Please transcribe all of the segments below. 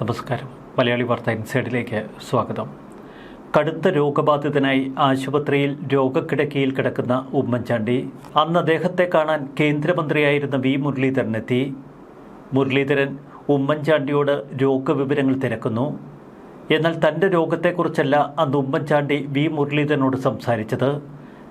നമസ്കാരം. മലയാളി വാർത്ത ഇൻസൈഡിലേക്ക് സ്വാഗതം. കടുത്ത രോഗബാധിതനായി ആശുപത്രിയിൽ രോഗക്കിടക്കിയിൽ കിടക്കുന്ന ഉമ്മൻചാണ്ടി അന്ന് അദ്ദേഹത്തെ കാണാൻ കേന്ദ്രമന്ത്രിയായിരുന്ന വി മുരളീധരൻ എത്തി മുരളീധരൻ ഉമ്മൻചാണ്ടിയോട് രോഗവിവരങ്ങൾ തിരക്കുന്നു. എന്നാൽ തന്റെ രോഗത്തെക്കുറിച്ചല്ല അന്ന് ഉമ്മൻചാണ്ടി വി മുരളീധരനോട് സംസാരിച്ചത്.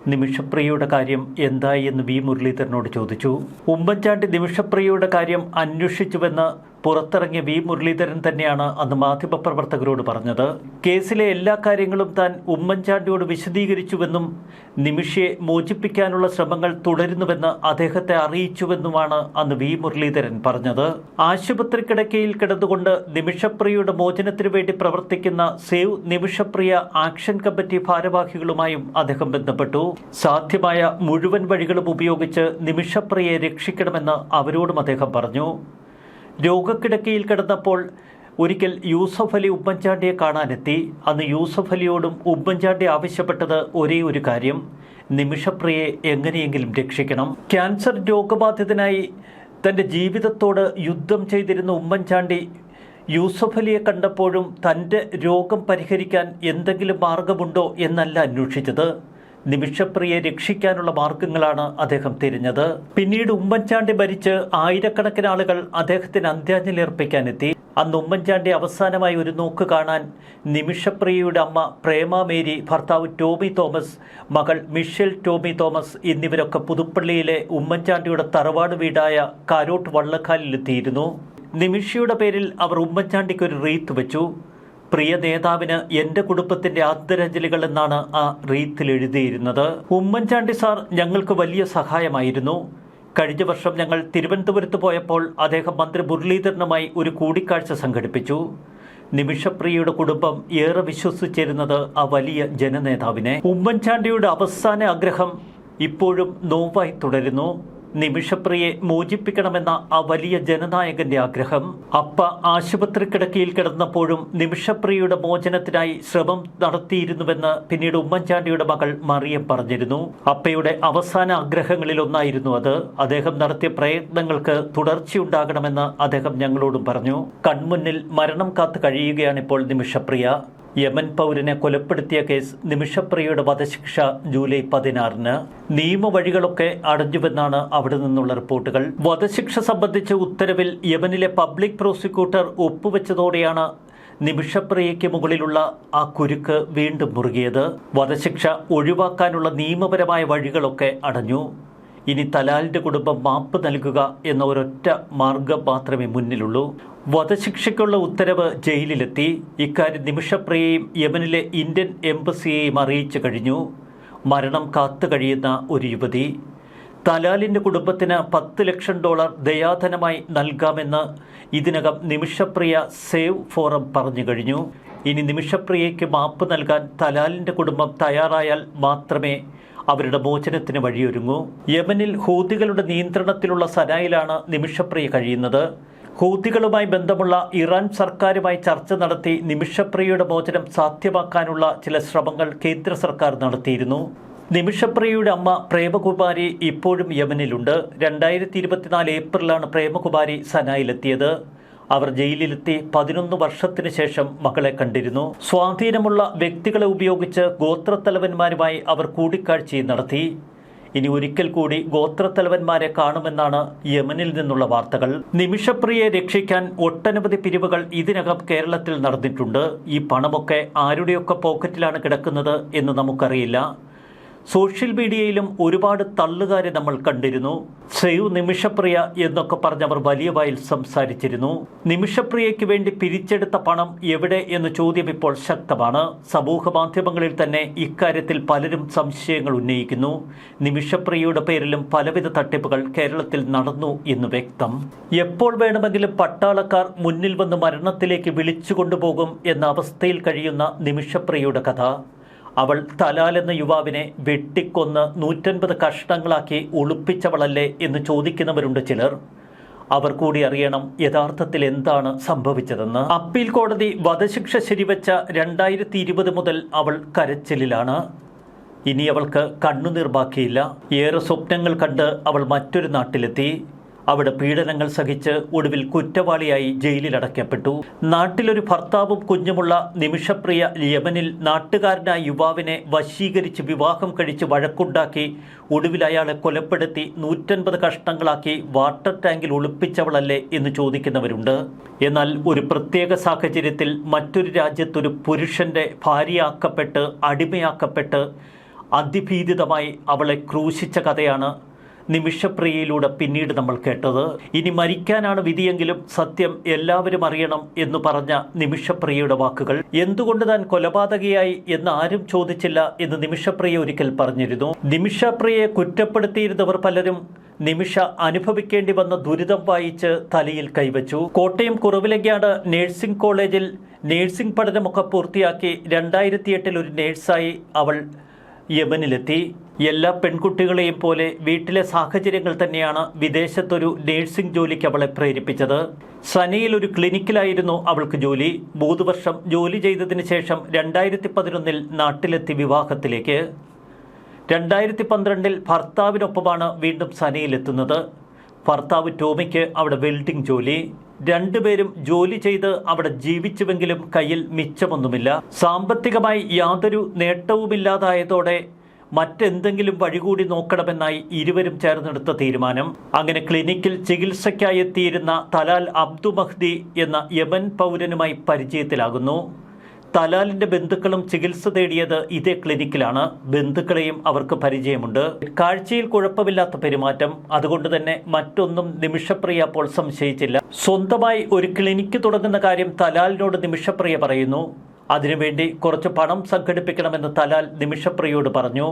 നിമിഷപ്രിയയുടെ കാര്യം എന്തായി എന്ന് വി മുരളീധരനോട് ചോദിച്ചു. ഉമ്മൻചാണ്ടി നിമിഷപ്രിയയുടെ കാര്യം അന്വേഷിച്ചുവെന്ന് പുറത്തിറങ്ങിയ വി മുരളീധരൻ തന്നെയാണ് അന്ന് മാധ്യമപ്രവർത്തകരോട് പറഞ്ഞത്. കേസിലെ എല്ലാ കാര്യങ്ങളും താൻ ഉമ്മൻചാണ്ടിയോട് വിശദീകരിച്ചുവെന്നും നിമിഷയെ മോചിപ്പിക്കാനുള്ള ശ്രമങ്ങൾ തുടരുന്നുവെന്ന് അദ്ദേഹത്തെ അറിയിച്ചുവെന്നുമാണ് അന്ന് വി മുരളീധരൻ പറഞ്ഞത്. ആശുപത്രി കിടക്കയിൽ കിടന്നുകൊണ്ട് നിമിഷപ്രിയയുടെ മോചനത്തിനു വേണ്ടി പ്രവർത്തിക്കുന്ന സേവ് നിമിഷപ്രിയ ആക്ഷൻ കമ്മിറ്റി ഭാരവാഹികളുമായും അദ്ദേഹം ബന്ധപ്പെട്ടു. സാധ്യമായ മുഴുവൻ വഴികളും ഉപയോഗിച്ച് നിമിഷപ്രിയയെ രക്ഷിക്കണമെന്ന് അവരോടും അദ്ദേഹം പറഞ്ഞു. രോഗക്കിടക്കയിൽ കിടന്നപ്പോൾ ഒരിക്കൽ യൂസഫ് അലി ഉമ്മൻചാണ്ടിയെ കാണാനെത്തി. അന്ന് യൂസഫ് അലിയോടും ഉമ്മൻചാണ്ടി ആവശ്യപ്പെട്ടത് ഒരേ ഒരു കാര്യം. നിമിഷപ്രിയെ എങ്ങനെയെങ്കിലും രക്ഷിക്കണം. ക്യാൻസർ രോഗബാധിതനായി തന്റെ ജീവിതത്തോട് യുദ്ധം ചെയ്തിരുന്ന ഉമ്മൻചാണ്ടി യൂസഫ് അലിയെ കണ്ടപ്പോഴും തന്റെ രോഗം പരിഹരിക്കാൻ എന്തെങ്കിലും മാർഗമുണ്ടോ എന്നല്ല അന്വേഷിച്ചത്. നിമിഷപ്രിയെ രക്ഷിക്കാനുള്ള മാർഗങ്ങളാണ് അദ്ദേഹം തിരിഞ്ഞത്. പിന്നീട് ഉമ്മൻചാണ്ടി ഭരിച്ച് ആയിരക്കണക്കിന് ആളുകൾ അദ്ദേഹത്തിന് അന്ത്യാഞ്ജലി അർപ്പിക്കാനെത്തി. അന്ന് ഉമ്മൻചാണ്ടി അവസാനമായി ഒരു നോക്ക് കാണാൻ നിമിഷപ്രിയയുടെ അമ്മ പ്രേമ മേരി ഭർത്താവ് ടോമി തോമസ് മകൾ മിഷേൽ ടോമി തോമസ് എന്നിവരൊക്കെ പുതുപ്പള്ളിയിലെ ഉമ്മൻചാണ്ടിയുടെ തറവാട് വീടായ കാരോട്ട് വള്ളക്കാലിലെത്തിയിരുന്നു. നിമിഷയുടെ പേരിൽ അവർ ഉമ്മൻചാണ്ടിക്ക് ഒരു റീത്ത് വെച്ചു. പ്രിയ നേതാവിന് എന്റെ കുടുംബത്തിന്റെ ആദരാഞ്ജലികൾ എന്നാണ് ആ റീത്തിൽ എഴുതിയിരുന്നത്. ഉമ്മൻചാണ്ടി സാർ ഞങ്ങൾക്ക് വലിയ സഹായമായിരുന്നു. കഴിഞ്ഞ വർഷം ഞങ്ങൾ തിരുവനന്തപുരത്ത് പോയപ്പോൾ അദ്ദേഹം മന്ത്രി മുരളീധരനുമായി ഒരു കൂടിക്കാഴ്ച സംഘടിപ്പിച്ചു. നിമിഷപ്രിയയുടെ കുടുംബം ഏറെ വിശ്വസിച്ചിരുന്നത് ആ വലിയ ജനനേതാവിനെ. ഉമ്മൻചാണ്ടിയുടെ അവസാന ആഗ്രഹം ഇപ്പോഴും നോവായി തുടരുന്നു. നിമിഷപ്രിയെ മോചിപ്പിക്കണമെന്ന ആ വലിയ ജനനായകന്റെ ആഗ്രഹം അപ്പ ആശുപത്രി കിടക്കയിൽ കിടന്നപ്പോഴും നിമിഷപ്രിയയുടെ മോചനത്തിനായി ശ്രമം നടത്തിയിരുന്നുവെന്ന് പിന്നീട് ഉമ്മൻചാണ്ടിയുടെ മകൾ മറിയം പറഞ്ഞിരുന്നു. അപ്പയുടെ അവസാന ആഗ്രഹങ്ങളിൽ ഒന്നായിരുന്നു അത്. അദ്ദേഹം നടത്തിയ പ്രയത്നങ്ങൾക്ക് തുടർച്ചയുണ്ടാകണമെന്ന് അദ്ദേഹം ഞങ്ങളോടും പറഞ്ഞു. കൺമുന്നിൽ മരണം കാത്തു കഴിയുകയാണിപ്പോൾ നിമിഷപ്രിയ. യമൻ പൗരനെ കൊലപ്പെടുത്തിയ കേസ് നിമിഷപ്രിയയുടെ വധശിക്ഷ ജൂലൈ പതിനാറിന്. നിയമവഴികളൊക്കെ അടഞ്ഞുവെന്നാണ് അവിടെ നിന്നുള്ള റിപ്പോർട്ടുകൾ. വധശിക്ഷ സംബന്ധിച്ച ഉത്തരവിൽ യമനിലെ പബ്ലിക് പ്രോസിക്യൂട്ടർ ഒപ്പുവെച്ചതോടെയാണ് നിമിഷപ്രിയയ്ക്ക് മുകളിലുള്ള ആ കുരുക്ക് വീണ്ടും മുറുകിയത്. വധശിക്ഷ ഒഴിവാക്കാനുള്ള നിയമപരമായ വഴികളൊക്കെ അടഞ്ഞു. ഇനി തലാലിന്റെ കുടുംബം മാപ്പ് നൽകുക എന്ന ഒരൊറ്റ മാർഗം മാത്രമേ മുന്നിലുള്ളൂ. വധശിക്ഷയ്ക്കുള്ള ഉത്തരവ് ജയിലിലെത്തി. ഇക്കാര്യം നിമിഷപ്രിയയും യമനിലെ ഇന്ത്യൻ എംബസിയെയും അറിയിച്ചു കഴിഞ്ഞു. മരണം കാത്തു കഴിയുന്ന ഒരു യുവതി. തലാലിന്റെ കുടുംബത്തിന് പത്ത് ലക്ഷം ഡോളർ ദയാധനമായി നൽകാമെന്ന് ഇതിനകം നിമിഷപ്രിയ സേവ് ഫോറം പറഞ്ഞു കഴിഞ്ഞു. ഇനി നിമിഷപ്രിയയ്ക്ക് മാപ്പ് നൽകാൻ തലാലിന്റെ കുടുംബം തയ്യാറായാൽ മാത്രമേ അവരുടെ മോചനത്തിന് വഴിയൊരുങ്ങൂ. യമനിൽ ഹൂതികളുടെ നിയന്ത്രണത്തിലുള്ള സനായിലാണ് നിമിഷപ്രിയ കഴിയുന്നത്. ഹൂതികളുമായി ബന്ധമുള്ള ഇറാൻ സർക്കാരുമായി ചർച്ച നടത്തി നിമിഷപ്രിയയുടെ മോചനം സാധ്യമാക്കാനുള്ള ചില ശ്രമങ്ങൾ കേന്ദ്ര സർക്കാർ നടത്തിയിരുന്നു. നിമിഷപ്രിയയുടെ അമ്മ പ്രേമകുമാരി ഇപ്പോഴും യമനിലുണ്ട്. രണ്ടായിരത്തി ഇരുപത്തിനാല് ഏപ്രിലാണ് പ്രേമകുമാരി സനായിലെത്തിയത്. അവർ ജയിലിലെത്തി പതിനൊന്ന് വർഷത്തിന് ശേഷം മകളെ കണ്ടിരുന്നു. സ്വാധീനമുള്ള വ്യക്തികളെ ഉപയോഗിച്ച് ഗോത്രത്തലവന്മാരുമായി അവർ കൂടിക്കാഴ്ചയും നടത്തി. ഇനി ഒരിക്കൽ കൂടി ഗോത്രത്തലവന്മാരെ കാണുമെന്നാണ് യമനിൽ നിന്നുള്ള വാർത്തകൾ. നിമിഷപ്രിയെ രക്ഷിക്കാൻ ഒട്ടനവധി പിരിവുകൾ ഇതിനകം കേരളത്തിൽ നടന്നിട്ടുണ്ട്. ഈ പണമൊക്കെ ആരുടെയൊക്കെ പോക്കറ്റിലാണ് കിടക്കുന്നത് എന്ന് നമുക്കറിയില്ല. സോഷ്യൽ മീഡിയയിലും ഒരുപാട് തള്ളുകാരെ നമ്മൾ കണ്ടിരുന്നു. സേവ് നിമിഷപ്രിയ എന്നൊക്കെ പറഞ്ഞവർ വലിയ വായിൽ സംസാരിച്ചിരുന്നു. നിമിഷപ്രിയയ്ക്ക് വേണ്ടി പിരിച്ചെടുത്ത പണം എവിടെ എന്ന ചോദ്യം ഇപ്പോൾ ശക്തമാണ്. സമൂഹ മാധ്യമങ്ങളിൽ തന്നെ ഇക്കാര്യത്തിൽ പലരും സംശയങ്ങൾ ഉന്നയിക്കുന്നു. നിമിഷപ്രിയയുടെ പേരിലും പലവിധ തട്ടിപ്പുകൾ കേരളത്തിൽ നടന്നു എന്ന് വ്യക്തം. എപ്പോൾ വേണമെങ്കിലും പട്ടാളക്കാർ മുന്നിൽ വന്ന് മരണത്തിലേക്ക് വിളിച്ചു കൊണ്ടുപോകും എന്ന അവസ്ഥയിൽ കഴിയുന്ന നിമിഷപ്രിയയുടെ കഥ. അവൾ തലാൽ എന്ന യുവാവിനെ വെട്ടിക്കൊന്ന് നൂറ്റൻപത് കഷ്ണങ്ങളാക്കി ഒളിപ്പിച്ചവളല്ലേ എന്ന് ചോദിക്കുന്നവരുണ്ട് ചിലർ. അവർ കൂടി അറിയണം യഥാർത്ഥത്തിൽ എന്താണ് സംഭവിച്ചതെന്ന്. അപ്പീൽ കോടതി വധശിക്ഷ ശരിവെച്ച രണ്ടായിരത്തി ഇരുപത് മുതൽ അവൾ കരച്ചിലിലാണ്. ഇനി അവൾക്ക് കണ്ണുനീർ ബാക്കിയില്ല. ഏറെ സ്വപ്നങ്ങൾ കണ്ട് അവൾ മറ്റൊരു നാട്ടിലെത്തി. അവിടെ പീഡനങ്ങൾ സഹിച്ച് ഒടുവിൽ കുറ്റവാളിയായി ജയിലിൽ അടയ്ക്കപ്പെട്ടു നാട്ടിലൊരു ഭർത്താവും കുഞ്ഞുമുള്ള നിമിഷപ്രിയ യമനിൽ നാട്ടുകാരനായ യുവാവിനെ വശീകരിച്ച് വിവാഹം കഴിച്ച് വഴക്കുണ്ടാക്കി ഒടുവിൽ അയാളെ കൊലപ്പെടുത്തി നൂറ്റൻപത് കഷ്ണങ്ങളാക്കി വാട്ടർ ടാങ്കിൽ ഒളിപ്പിച്ചവളല്ലേ എന്ന് ചോദിക്കുന്നവരുണ്ട്. എന്നാൽ ഒരു പ്രത്യേക സാഹചര്യത്തിൽ മറ്റൊരു രാജ്യത്തൊരു പുരുഷന്റെ ഭാര്യയാക്കപ്പെട്ട് അടിമയാക്കപ്പെട്ട് അതിഭീതിതമായി അവളെ ക്രൂശിച്ച കഥയാണ് നിമിഷപ്രിയയിലൂടെ പിന്നീട് നമ്മൾ കേട്ടത്. ഇനി മരിക്കാനാണ് വിധിയെങ്കിലും സത്യം എല്ലാവരും അറിയണം എന്ന് പറഞ്ഞ നിമിഷപ്രിയയുടെ വാക്കുകൾ. എന്തുകൊണ്ട് താൻ കൊലപാതകയായി എന്ന് ആരും ചോദിച്ചില്ല എന്ന് നിമിഷപ്രിയ ഒരിക്കൽ പറഞ്ഞിരുന്നു. നിമിഷപ്രിയയെ കുറ്റപ്പെടുത്തിയിരുന്നവർ പലരും നിമിഷ അനുഭവിക്കേണ്ടി വന്ന ദുരിതം വായിച്ച് തലയിൽ കൈവച്ചു. കോട്ടയം കുറവിലങ്ങാട് നേഴ്സിംഗ് കോളേജിൽ നേഴ്സിംഗ് പഠനമൊക്കെ പൂർത്തിയാക്കി രണ്ടായിരത്തി എട്ടിൽ ഒരു നേഴ്സായി അവൾ യമനിലെത്തി എല്ലാ പെൺകുട്ടികളെയും പോലെ വീട്ടിലെ സാഹചര്യങ്ങൾ തന്നെയാണ് വിദേശത്തൊരു നേഴ്സിംഗ് ജോലിക്ക് അവളെ പ്രേരിപ്പിച്ചത്. സനയിൽ ഒരു ക്ലിനിക്കിലായിരുന്നു അവൾക്ക് ജോലി. മൂന്ന് വർഷം ജോലി ചെയ്തതിന് ശേഷം രണ്ടായിരത്തി പതിനൊന്നിൽ നാട്ടിലെത്തി വിവാഹത്തിലേക്ക്. രണ്ടായിരത്തി പന്ത്രണ്ടിൽ ഭർത്താവിനൊപ്പമാണ് വീണ്ടും സനയിലെത്തുന്നത്. ഭർത്താവ് ടോമിക്ക് അവിടെ വെൽഡിംഗ് ജോലി. രണ്ടുപേരും ജോലി ചെയ്ത് അവിടെ ജീവിച്ചുവെങ്കിലും കയ്യിൽ മിച്ചമൊന്നുമില്ല. സാമ്പത്തികമായി യാതൊരു നേട്ടവുമില്ലാതായതോടെ മറ്റെന്തെങ്കിലും വഴി കൂടി നോക്കണമെന്നായി ഇരുവരും ചേർന്നെടുത്ത തീരുമാനം. അങ്ങനെ ക്ലിനിക്കിൽ ചികിത്സയ്ക്കായി എത്തിയിരുന്ന തലാൽ അബ്ദു മഹ്ദി എന്ന യമൻ പൗരനുമായി പരിചയത്തിലാകുന്നു. തലാലിന്റെ ബന്ധുക്കളും ചികിത്സ തേടിയത് ഇതേ ക്ലിനിക്കിലാണ്. ബന്ധുക്കളെയും അവർക്ക് പരിചയമുണ്ട്. കാഴ്ചയിൽ കുഴപ്പമില്ലാത്ത പെരുമാറ്റം. അതുകൊണ്ട് തന്നെ മറ്റൊന്നും നിമിഷപ്രിയ അപ്പോൾ സംശയിച്ചില്ല. സ്വന്തമായി ഒരു ക്ലിനിക്ക് തുടങ്ങുന്ന കാര്യം തലാലിനോട് നിമിഷപ്രിയ പറയുന്നു. അതിനുവേണ്ടി കുറച്ച് പണം സംഘടിപ്പിക്കണമെന്ന് തലാൽ നിമിഷപ്രിയയോട് പറഞ്ഞു.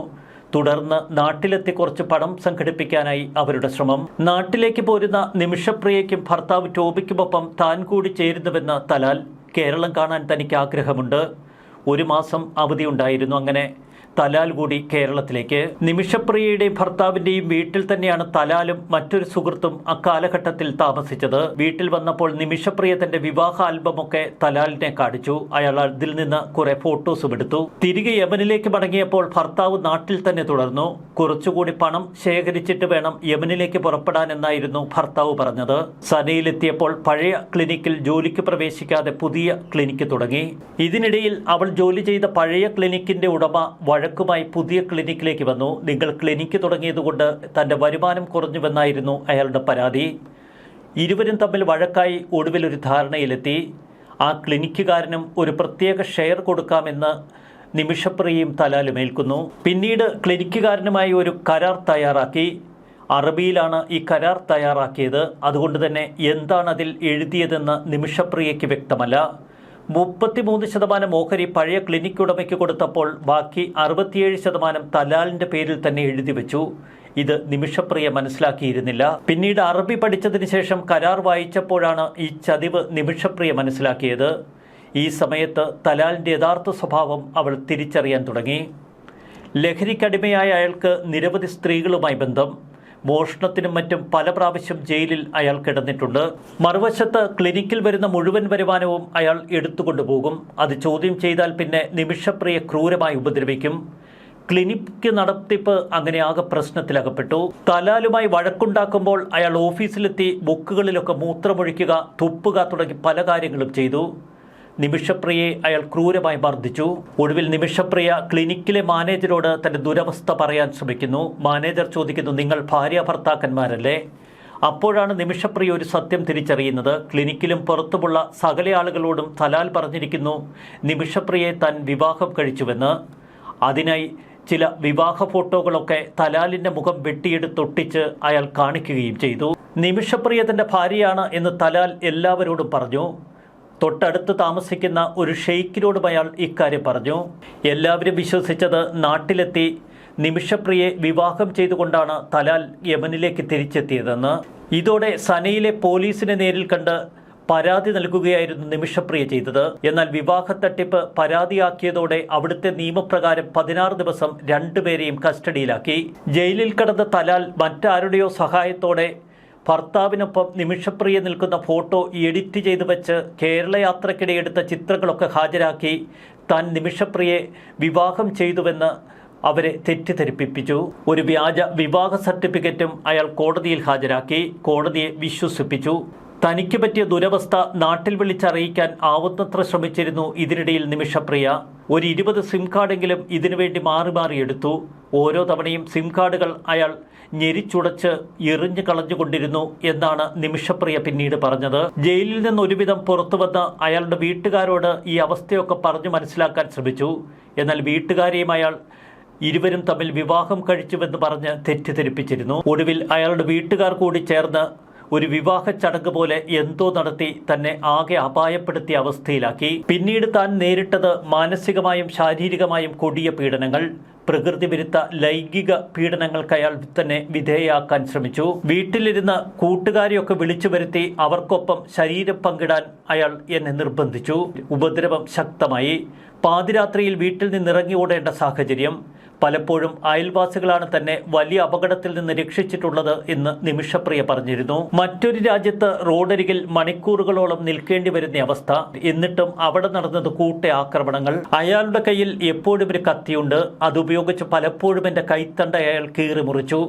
തുടർന്ന് നാട്ടിലെത്തി കുറച്ച് പണം സംഘടിപ്പിക്കാനായി അവരുടെ ശ്രമം. നാട്ടിലേക്ക് പോരുന്ന നിമിഷപ്രിയയ്ക്കും ഭർത്താവ് ടോബിക്കുമൊപ്പം താൻ കൂടി ചേരുന്നുവെന്ന് തലാൽ കേരളം കാണാൻ തനിക്ക് ആഗ്രഹമുണ്ട് ഒരു മാസം അവധിയുണ്ടായിരുന്നു. അങ്ങനെ തലാൽ കൂടി കേരളത്തിലേക്ക്. നിമിഷപ്രിയയുടെ ഭർത്താവിന്റെയും വീട്ടിൽ തന്നെയാണ് തലാലും മറ്റൊരു സുഹൃത്തും അക്കാലഘട്ടത്തിൽ താമസിച്ചത്. വീട്ടിൽ വന്നപ്പോൾ നിമിഷപ്രിയ തന്റെ വിവാഹ ആൽബമൊക്കെ തലാലിനെ കാണിച്ചു. അയാൾ അതിൽ നിന്ന് കുറെ ഫോട്ടോസും എടുത്തു. തിരികെ യമനിലേക്ക് മടങ്ങിയപ്പോൾ ഭർത്താവ് നാട്ടിൽ തന്നെ തുടർന്നു. കുറച്ചുകൂടി പണം ശേഖരിച്ചിട്ട് വേണം യമനിലേക്ക് പുറപ്പെടാനെന്നായിരുന്നു ഭർത്താവ് പറഞ്ഞത്. സനയിലെത്തിയപ്പോൾ പഴയ ക്ലിനിക്കിൽ ജോലിക്ക് പ്രവേശിക്കാതെ പുതിയ ക്ലിനിക്ക് തുടങ്ങി. ഇതിനിടയിൽ അവൾ ജോലി ചെയ്ത പഴയ ക്ലിനിക്കിന്റെ ഉടമ വഴക്കുമായി പുതിയ ക്ലിനിക്കിലേക്ക് വന്നു. നിങ്ങൾ ക്ലിനിക്ക് തുടങ്ങിയതുകൊണ്ട് തന്റെ വരുമാനം കുറഞ്ഞുവെന്നായിരുന്നു അയാളുടെ പരാതി. ഇരുവരും തമ്മിൽ വഴക്കായി ഒടുവിൽ ഒരു ധാരണയിലെത്തി. ആ ക്ലിനിക്കുകാരനും ഒരു പ്രത്യേക ഷെയർ കൊടുക്കാമെന്ന് നിമിഷപ്രിയയും തലാലുമേൽക്കുന്നു പിന്നീട് ക്ലിനിക്കുകാരനുമായി ഒരു കരാർ തയ്യാറാക്കി. അറബിയിലാണ് ഈ കരാർ തയ്യാറാക്കിയത്. അതുകൊണ്ട് തന്നെ എന്താണ് അതിൽ എഴുതിയതെന്ന് നിമിഷപ്രിയയ്ക്ക് വ്യക്തമല്ല. മുപ്പത്തിമൂന്ന് ശതമാനം ഓഹരി പഴയ ക്ലിനിക് ഉടമയ്ക്ക് കൊടുത്തപ്പോൾ ബാക്കി അറുപത്തിയേഴ് ശതമാനം തലാലിന്റെ പേരിൽ തന്നെ എഴുതി വെച്ചു. ഇത് നിമിഷപ്രിയ മനസ്സിലാക്കിയിരുന്നില്ല. പിന്നീട് അറബി പഠിച്ചതിന് ശേഷം കരാർ വായിച്ചപ്പോഴാണ് ഈ ചതിവ് നിമിഷപ്രിയ മനസ്സിലാക്കിയത്. ഈ സമയത്ത് തലാലിന്റെ യഥാർത്ഥ സ്വഭാവം അവൾ തിരിച്ചറിയാൻ തുടങ്ങി. ലഹരിക്കടിമയായ അയാൾക്ക് നിരവധി സ്ത്രീകളുമായി ബന്ധം. മോഷണത്തിനും മറ്റും പല പ്രാവശ്യം ജയിലിൽ അയാൾ കിടന്നിട്ടുണ്ട്. മറുവശത്ത് ക്ലിനിക്കിൽ വരുന്ന മുഴുവൻ വരുമാനവും അയാൾ എടുത്തുകൊണ്ടുപോകും. അത് ചോദ്യം ചെയ്താൽ പിന്നെ നിമിഷപ്രിയ ക്രൂരമായി ഉപദ്രവിക്കും. ക്ലിനിക്ക് നടത്തിപ്പ് അങ്ങനെ ആകെ പ്രശ്നത്തിലകപ്പെട്ടു. തലാലുമായി വഴക്കുണ്ടാക്കുമ്പോൾ അയാൾ ഓഫീസിലെത്തി ബുക്കുകളിലൊക്കെ മൂത്രമൊഴിക്കുക തുപ്പുക തുടങ്ങി പല കാര്യങ്ങളും ചെയ്തു. നിമിഷപ്രിയയെ അയാൾ ക്രൂരമായി മർദ്ദിച്ചു. ഒടുവിൽ നിമിഷപ്രിയ ക്ലിനിക്കിലെ മാനേജരോട് തന്റെ ദുരവസ്ഥ പറയാൻ ശ്രമിക്കുന്നു. മാനേജർ ചോദിക്കുന്നു നിങ്ങൾ ഭാര്യ ഭർത്താക്കന്മാരല്ലേ? അപ്പോഴാണ് നിമിഷപ്രിയ ഒരു സത്യം തിരിച്ചറിയുന്നത്. ക്ലിനിക്കിലും പുറത്തുമുള്ള സകല ആളുകളോടും തലാൽ പറഞ്ഞിരിക്കുന്നു നിമിഷപ്രിയയെ തൻ വിവാഹം കഴിച്ചുവെന്ന്. അതിനായി ചില വിവാഹ ഫോട്ടോകളൊക്കെ തലാലിന്റെ മുഖം വെട്ടിയെടുത്തൊട്ടിച്ച് അയാൾ കാണിക്കുകയും ചെയ്തു. നിമിഷപ്രിയ തന്റെ ഭാര്യയാണ് എന്ന് തലാൽ എല്ലാവരോടും പറഞ്ഞു. തൊട്ടടുത്ത് താമസിക്കുന്ന ഒരു ഷെയ്ക്കിനോടും അയാൾ ഇക്കാര്യം പറഞ്ഞു. എല്ലാവരും വിശ്വസിച്ചത് നാട്ടിലെത്തി നിമിഷപ്രിയെ വിവാഹം ചെയ്തുകൊണ്ടാണ് തലാൽ യമനിലേക്ക് തിരിച്ചെത്തിയതെന്ന്. ഇതോടെ സനയിലെ പോലീസിനെ നേരിൽ കണ്ട് പരാതി നൽകുകയായിരുന്നു നിമിഷപ്രിയ ചെയ്തത്. എന്നാൽ വിവാഹ തട്ടിപ്പ് പരാതിയാക്കിയതോടെ അവിടുത്തെ നിയമപ്രകാരം പതിനാറ് ദിവസം രണ്ടുപേരെയും കസ്റ്റഡിയിലാക്കി. ജയിലിൽ കടന്ന തലാൽ മറ്റാരുടെയോ സഹായത്തോടെ ഭർത്താവിനൊപ്പം നിമിഷപ്രിയ നിൽക്കുന്ന ഫോട്ടോ എഡിറ്റ് ചെയ്തു വെച്ച് കേരള യാത്രക്കിടെ എടുത്ത ചിത്രങ്ങളൊക്കെ ഹാജരാക്കി താൻ നിമിഷപ്രിയെ വിവാഹം ചെയ്തുവെന്ന് അവരെ തെറ്റിദ്ധരിപ്പിച്ചു ഒരു വ്യാജ വിവാഹ സർട്ടിഫിക്കറ്റും അയാൾ കോടതിയിൽ ഹാജരാക്കി കോടതിയെ വിശ്വസിപ്പിച്ചു. തനിക്ക് പറ്റിയ ദുരവസ്ഥ നാട്ടിൽ വിളിച്ചറിയിക്കാൻ ആവുന്നത്ര ശ്രമിച്ചിരുന്നു ഇതിനിടയിൽ നിമിഷപ്രിയ. ഒരു ഇരുപത് സിം കാർഡെങ്കിലും ഇതിനുവേണ്ടി മാറി മാറി എടുത്തു. ഓരോ തവണയും സിം കാർഡുകൾ അയാൾ ഞെരിച്ചുടച്ച് എറിഞ്ഞു കളഞ്ഞുകൊണ്ടിരുന്നു എന്നാണ് നിമിഷപ്രിയ പിന്നീട് പറഞ്ഞത്. ജയിലിൽ നിന്ന് ഒരുവിധം പുറത്തു വന്ന് അയാളുടെ വീട്ടുകാരോട് ഈ അവസ്ഥയൊക്കെ പറഞ്ഞു മനസ്സിലാക്കാൻ ശ്രമിച്ചു. എന്നാൽ വീട്ടുകാരെയും അയാൾ ഇരുവരും തമ്മിൽ വിവാഹം കഴിച്ചുവെന്ന് പറഞ്ഞ് തെറ്റിദ്ധരിപ്പിച്ചിരുന്നു. ഒടുവിൽ അയാളുടെ വീട്ടുകാർ കൂടി ചേർന്ന് ഒരു വിവാഹ ചടങ്ങ് പോലെ എന്തോ നടത്തി തന്നെ ആകെ അപായപ്പെടുത്തിയ അവസ്ഥയിലാക്കി. പിന്നീട് താൻ നേരിട്ടത് മാനസികമായും ശാരീരികമായും കൊടിയ പീഡനങ്ങൾ. പ്രകൃതി വിരുദ്ധ ലൈംഗിക പീഡനങ്ങൾക്ക് അയാൾ തന്നെ വിധേയയാക്കാൻ ശ്രമിച്ചു. വീട്ടിലിരുന്ന് കൂട്ടുകാരെയൊക്കെ വിളിച്ചു വരുത്തി അവർക്കൊപ്പം ശരീരം പങ്കിടാൻ അയാൾ എന്നെ നിർബന്ധിച്ചു. ഉപദ്രവം ശക്തമായി. പാതിരാത്രിയിൽ വീട്ടിൽ നിന്നിറങ്ങി ഓടേണ്ട സാഹചര്യം. പലപ്പോഴും അയൽവാസികളാണ് തന്നെ വലിയ അപകടത്തിൽ നിന്ന് രക്ഷിച്ചിട്ടുള്ളത് എന്ന് നിമിഷപ്രിയ പറഞ്ഞിരുന്നു. മറ്റൊരു രാജ്യത്ത് റോഡരികിൽ മണിക്കൂറുകളോളം നിൽക്കേണ്ടി വരുന്ന അവസ്ഥ. എന്നിട്ടും അവിടെ നടന്നത് കൂട്ട ആക്രമണങ്ങൾ. അയാളുടെ കയ്യിൽ എപ്പോഴും ഒരു കത്തിയുണ്ട്. അതുപയോഗിച്ച് പലപ്പോഴും എന്റെ കൈത്തണ്ട അയാൾ കീറി മുറിച്ചു.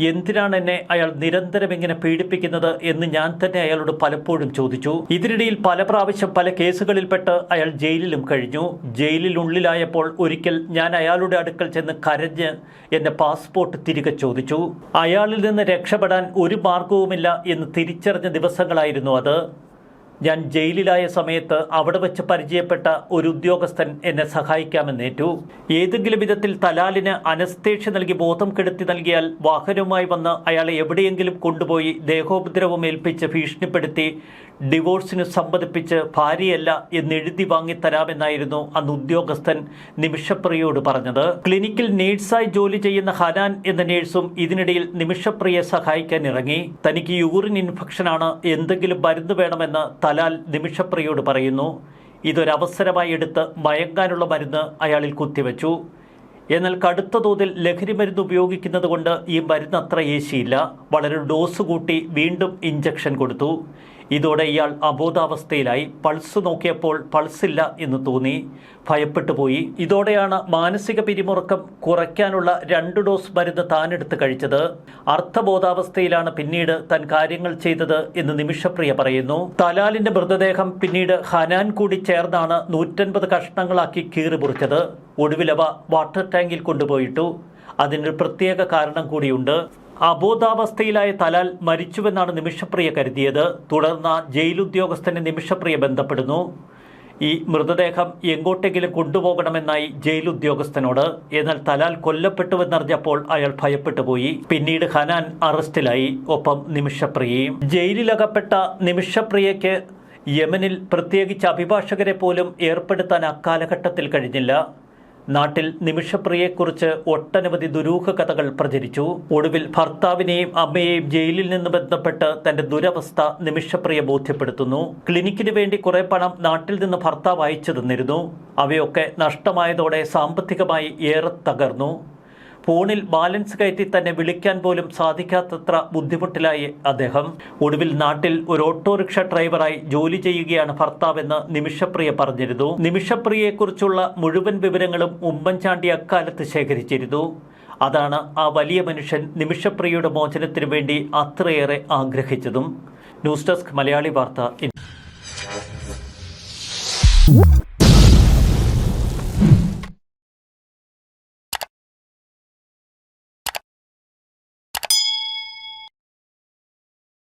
എന്തിനാണ് എന്നെ അയാൾ നിരന്തരം ഇങ്ങനെ പീഡിപ്പിക്കുന്നത് എന്ന് ഞാൻ തന്നെ അയാളോട് പലപ്പോഴും ചോദിച്ചു. ഇതിനിടയിൽ പല പ്രാവശ്യം പല കേസുകളിൽപ്പെട്ട് അയാൾ ജയിലിലും കഴിഞ്ഞു. ജയിലിനുള്ളിലായപ്പോൾ ഒരിക്കൽ ഞാൻ അയാളുടെ അടുക്കൽ ചെന്ന് കരഞ്ഞ് എന്റെ പാസ്പോർട്ട് തിരികെ ചോദിച്ചു. അയാളിൽ നിന്ന് രക്ഷപ്പെടാൻ ഒരു മാർഗവുമില്ല എന്ന് തിരിച്ചറിഞ്ഞ ദിവസങ്ങളായിരുന്നു അത്. ഞാൻ ജയിലിലായ സമയത്ത് അവിടെ വെച്ച് പരിചയപ്പെട്ട ഒരു ഉദ്യോഗസ്ഥൻ എന്നെ സഹായിക്കാമെന്നേറ്റു ഏതെങ്കിലും വിധത്തിൽ തലാലിന് അനസ്തേഷ്യ നൽകി ബോധം കെടുത്തി നൽകിയാൽ വാഹനവുമായി വന്ന് അയാളെ എവിടെയെങ്കിലും കൊണ്ടുപോയി ദേഹോപദ്രവം ഏൽപ്പിച്ച് ഭീഷണിപ്പെടുത്തി ഡിവോഴ്സിന് സമ്മതിപ്പിച്ച് ഭാര്യയല്ല എന്ന് എഴുതി വാങ്ങിത്തരാമെന്നായിരുന്നു അന്ന് ഉദ്യോഗസ്ഥൻ നിമിഷപ്രിയയോട് പറഞ്ഞത്. ക്ലിനിക്കിൽ നേഴ്സായി ജോലി ചെയ്യുന്ന ഹനാൻ എന്ന നേഴ്സും ഇതിനിടയിൽ നിമിഷപ്രിയയെ സഹായിക്കാൻ ഇറങ്ങി. തനിക്ക് യൂറിൻ ഇൻഫെക്ഷനാണ്. എന്തെങ്കിലും മരുന്ന് വേണമെന്ന് തലാൽ നിമിഷപ്രിയയോട് പറയുന്നു. ഇതൊരവസരമായി എടുത്ത് മയങ്ങാനുള്ള മരുന്ന് അയാളിൽ കുത്തിവെച്ചു. എന്നാൽ കടുത്ത തോതിൽ ലഹരി മരുന്ന് ഉപയോഗിക്കുന്നത് കൊണ്ട് ഈ മരുന്ന് അത്ര ഏശിയില്ല. വളരെ ഡോസ് കൂട്ടി വീണ്ടും ഇഞ്ചക്ഷൻ കൊടുത്തു. ഇതോടെ ഇയാൾ അബോധാവസ്ഥയിലായി. പൾസ് നോക്കിയപ്പോൾ പൾസില്ല എന്ന് തോന്നി. ഭയപ്പെട്ടു പോയി ഇതോടെയാണ് മാനസിക പിരിമുറുക്കം കുറയ്ക്കാനുള്ള രണ്ട് ഡോസ് മരുന്ന് താനെടുത്ത് കഴിച്ചത്. അർത്ഥബോധാവസ്ഥയിലാണ് പിന്നീട് താൻ കാര്യങ്ങൾ ചെയ്തത് എന്ന് നിമിഷപ്രിയ പറയുന്നു. തലാലിന്റെ മൃതദേഹം പിന്നീട് ഹനാൻ കൂടി ചേർന്നാണ് നൂറ്റൻപത് കഷ്ണങ്ങളാക്കി കീറി മുറിച്ചത്. ഒടുവിലവ വാട്ടർ ടാങ്കിൽ കൊണ്ടുപോയിട്ടു. അതിനൊരു പ്രത്യേക കാരണം കൂടിയുണ്ട്. അബോധാവസ്ഥയിലായ തലാൽ മരിച്ചുവെന്നാണ് നിമിഷപ്രിയ കരുതിയത്. തുടർന്ന് ജയിലുദ്യോഗസ്ഥനെ നിമിഷപ്രിയ ബന്ധപ്പെടുന്നു. ഈ മൃതദേഹം എങ്ങോട്ടെങ്കിലും കൊണ്ടുപോകണമെന്നായി ജയിലുദ്യോഗസ്ഥനോട്. എന്നാൽ തലാൽ കൊല്ലപ്പെട്ടുവെന്നറിഞ്ഞപ്പോൾ അയാൾ ഭയപ്പെട്ടുപോയി. പിന്നീട് ഹനാൻ അറസ്റ്റിലായി. ഒപ്പം നിമിഷപ്രിയയും. ജയിലിലകപ്പെട്ട നിമിഷപ്രിയയ്ക്ക് യമനിൽ പ്രത്യേകിച്ച് അഭിഭാഷകരെ പോലും ഏർപ്പെടുത്താൻ അക്കാലഘട്ടത്തിൽ കഴിഞ്ഞില്ല. നാട്ടിൽ നിമിഷപ്രിയെക്കുറിച്ച് ഒട്ടനവധി ദുരൂഹ കഥകൾ പ്രചരിച്ചു. ഒടുവിൽ ഭർത്താവിനെയും അമ്മയെയും ജയിലിൽ നിന്ന് ബന്ധപ്പെട്ട് തന്റെ ദുരവസ്ഥ നിമിഷപ്രിയ ബോധ്യപ്പെടുത്തുന്നു. ക്ലിനിക്കിന് വേണ്ടി കുറെ പണം നാട്ടിൽ നിന്ന് ഭർത്താവ് അയച്ചു തന്നിരുന്നു അവയൊക്കെ നഷ്ടമായതോടെ സാമ്പത്തികമായി ഏറെ തകർന്നു. ഫോണിൽ ബാലൻസ് കയറ്റി തന്നെ വിളിക്കാൻ പോലും സാധിക്കാത്തത്ര ബുദ്ധിമുട്ടിലായി അദ്ദേഹം. ഒടുവിൽ നാട്ടിൽ ഒരു ഓട്ടോറിക്ഷ ഡ്രൈവറായി ജോലി ചെയ്യുകയാണ് ഭർത്താവെന്ന് നിമിഷപ്രിയ പറഞ്ഞിരുന്നു. നിമിഷപ്രിയയെക്കുറിച്ചുള്ള മുഴുവൻ വിവരങ്ങളും ഉമ്മൻചാണ്ടി അക്കാലത്ത് ശേഖരിച്ചിരുന്നു. അതാണ് ആ വലിയ മനുഷ്യൻ നിമിഷപ്രിയയുടെ മോചനത്തിനു വേണ്ടി അത്രയേറെ ആഗ്രഹിച്ചതും. ന്യൂസ് ഡെസ്ക് മലയാളി വാർത്ത